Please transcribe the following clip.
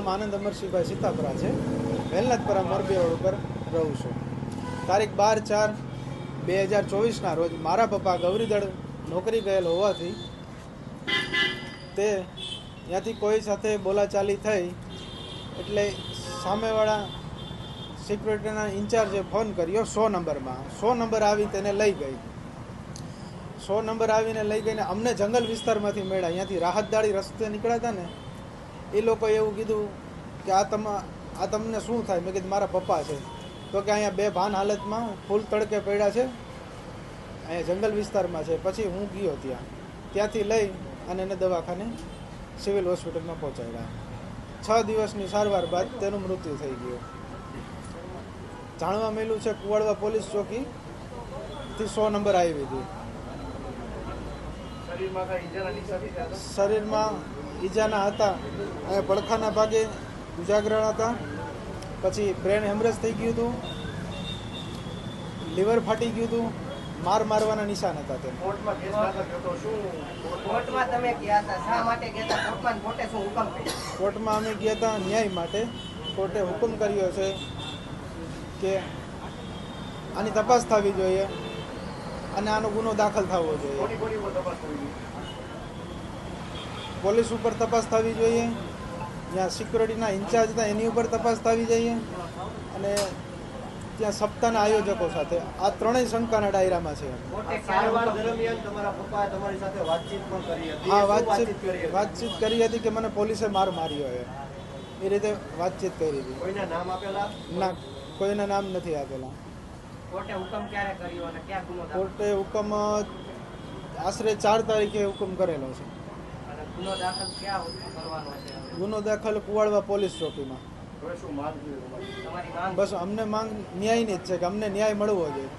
નરસિંહભાઈ સીતાપરા છે. વેલનાથપરા મોરબી રોડ ઉપર રહું છું. તારીખ બાર ચાર બે હજાર ચોવીસના રોજ મારા પપ્પા ગૌરીદળ નોકરી ગયેલ હોવાથી તે ત્યાંથી કોઈ સાથે બોલાચાલી થઈ એટલે સામેવાળા સિક્યુરિટીના ઇન્ચાર્જે ફોન કર્યો સો નંબરમાં. સો નંબર આવી તેને લઈ ગઈ. સો નંબર આવીને લઈ ગઈને અમને જંગલ વિસ્તારમાંથી મળ્યા. અહીંયાથી રાહતદાળી રસ્તે નીકળ્યા હતા ને એ લોકોએ એવું કીધું કે આ તમે, આ તમને શું થાય? મેં કીધું, મારા પપ્પા છે. તો કે અહીંયા બે ભાન હાલતમાં ફૂલ તડકે પડ્યા છે. અહીંયા જંગલ વિસ્તારમાં છે. પછી હું ગયો ત્યાં. ત્યાંથી લઈ અને એને દવાખાને સિવિલ હોસ્પિટલમાં પહોંચાડ્યા. છ દિવસની સારવાર બાદ તેનું મૃત્યુ થઈ ગયું. જાણવા મળ્યું છે, કુવાડવા પોલીસ ચોકી થી સો નંબર આવી હતી શરીરમાં ઈજાના હતા? શરીરમાં ઈજાના હતા. અહીંયા પડખાના ભાગે ઉજાગરણ હતા. પછી બ્રેન હેમરેજ થઈ ગયું હતું. લીવર ફાટી ગયું હતું. માર મારવાના નિશાન હતા તેને કોર્ટમાં કેસ દાખલ થયો તો શું? કોર્ટમાં તમે ગયા હતા. શા માટે ગયા હતા? કોર્ટમાં કોર્ટે શું હુકમ કર્યો? કોર્ટમાં અમે ગયા હતા ન્યાય માટે. કોર્ટે હુકમ કર્યો છે કે આની તપાસ થવી જોઈએ. અને આનો ગુનો દાખલ થવો જોઈએ. પોલીસ ઉપર તપાસ થવી જોઈએ જ્યાં સિક્યુરિટીના ઇન્ચાર્જ હતા એની ઉપર તપાસ થવી જોઈએ અને ત્યાં સપ્તાહના આયોજકો સાથે. આ ત્રણેય શંકાના ડાયરામાં છે. હા વાતચીત વાતચીત કરી હતી? કે મને પોલીસે માર માર્યો એ રીતે વાતચીત કરી હતી. ના કોઈના નામ નથી આપેલા. કોર્ટે હુકમ ક્યારે કર્યો અને ક્યાં ગુનો કોર્ટે હુકમ આશરે ચાર તારીખે હુકમ કરેલો છે. અને ગુનો દાખલ ક્યાં કરવાનો છે? ગુનો દાખલ કુવાડવા પોલીસ ચોકીમાં. હવે શું માંગ છે તમારી? તમારી માંગ? બસ અમને માંગ ન્યાયની જ છે કે અમને ન્યાય મળવો જોઈએ.